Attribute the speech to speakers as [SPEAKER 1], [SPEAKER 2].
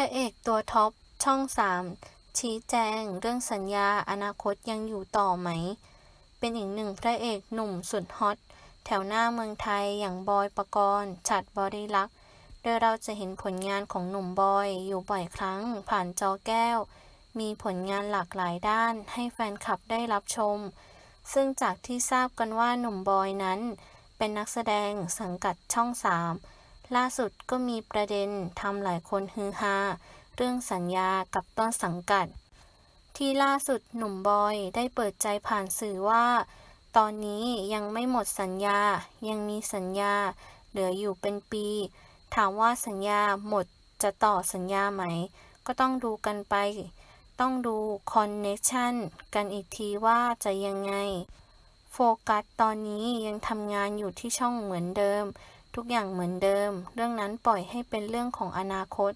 [SPEAKER 1] ระเอกตัวท็อปช่อง3ชี้แจงเรื่องสัญญาอนาคตยังอยู่ต่อไหม เป็นอีกหนึ่งพระเอกหนุ่มสุดฮอตแถวหน้าเมืองไทยอย่างบอยปกรณ์ฉัดบริลักษ์โดยเราจะเห็นผลงานของหนุ่มบอยอยู่บ่อยครั้งผ่านจอแก้ว มีผลงานหลากหลายด้านให้แฟนคลับได้รับชม ซึ่งจากที่ทราบกันว่าหนุ่มบอยนั้น เป็นนักแสดงสังกัดช่อง3 ล่าสุดก็มีประเด็นทำหลายคนฮือฮาเรื่องสัญญากับต้นสังกัด ที่ล่าสุดหนุ่มบอยได้เปิดใจผ่านสื่อว่า ตอนนี้ยังไม่หมดสัญญา ยังมีสัญญา เหลืออยู่เป็นปี ถามว่าสัญญาหมดจะต่อสัญญาไหม ก็ต้องดูกันไป ต้องดูคอนเนคชันกันอีกทีว่าจะยังไง โฟกัสตอนนี้ยังทำงานอยู่ที่ช่องเหมือนเดิม ทุกอย่างเหมือนเดิม เรื่องนั้นปล่อยให้เป็นเรื่องของอนาคต